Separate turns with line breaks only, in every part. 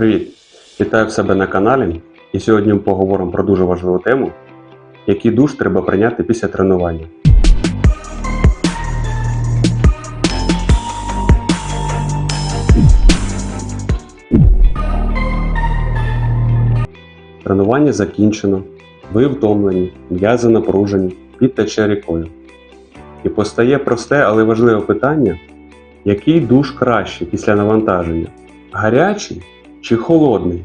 Привіт! Вітаю в себе на каналі. І сьогодні ми поговоримо про дуже важливу тему, який душ треба прийняти після тренування. Тренування закінчено, ви втомлені, м'язи напружені, під тече рікою. І постає просте, але важливе питання, який душ краще після навантаження? Гарячий чи холодний?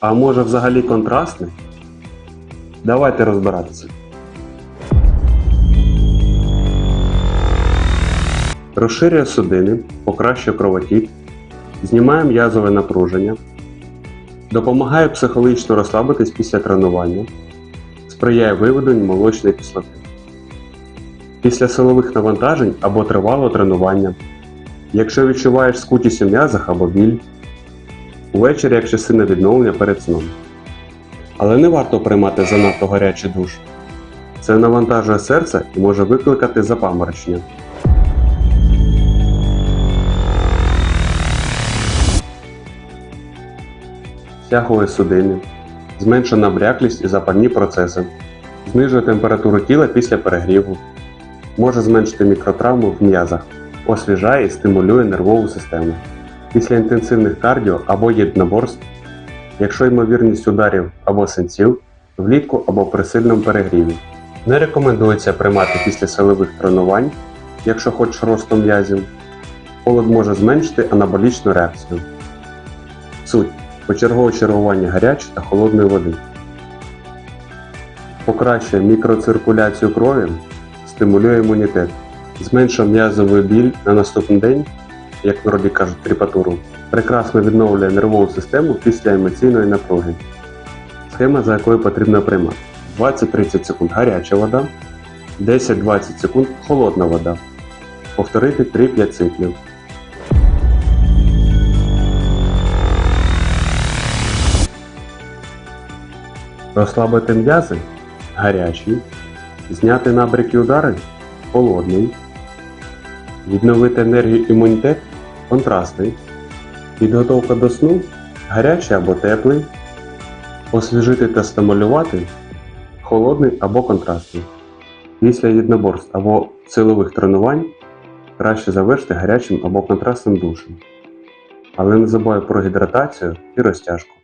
А може взагалі контрастний? Давайте розбиратися. Розширює судини, покращує кровотік, знімає м'язове напруження, допомагає психологічно розслабитись після тренування, сприяє виведенню молочної кислоти. Після силових навантажень або тривалого тренування, якщо відчуваєш скутість у м'язах або біль, увечері як частина відновлення перед сном. Але не варто приймати занадто гарячий душ. Це навантажує серце і може викликати запаморочення. Стягує судини, зменшує набряклість і запальні процеси, знижує температуру тіла після перегріву, може зменшити мікротравму в м'язах, освіжає і стимулює нервову систему. Після інтенсивних кардіо або єдиноборств, якщо ймовірність ударів або синців, влітку або при сильному перегріві. Не рекомендується приймати після силових тренувань, якщо хочеш росту м'язів. Холод може зменшити анаболічну реакцію. Суть почергове чергування гарячої та холодної води. Покращує мікроциркуляцію крові, стимулює імунітет, зменшує м'язовий біль на наступний день, як в народі кажуть, кріпатуру, прекрасно відновлює нервову систему після емоційної напруги. Схема, за якою потрібно приймати 20-30 секунд гаряча вода, 10-20 секунд холодна вода. Повторити 3-5 циклів. Розслабити м'язи гарячий, зняти набряки удари холодний, відновити енергію імунітет контрастний, підготовка до сну гарячий або теплий, освіжити та стимулювати холодний або контрастний. Після єдноборств або силових тренувань краще завершити гарячим або контрастним душем. Але не забувай про гідратацію і розтяжку.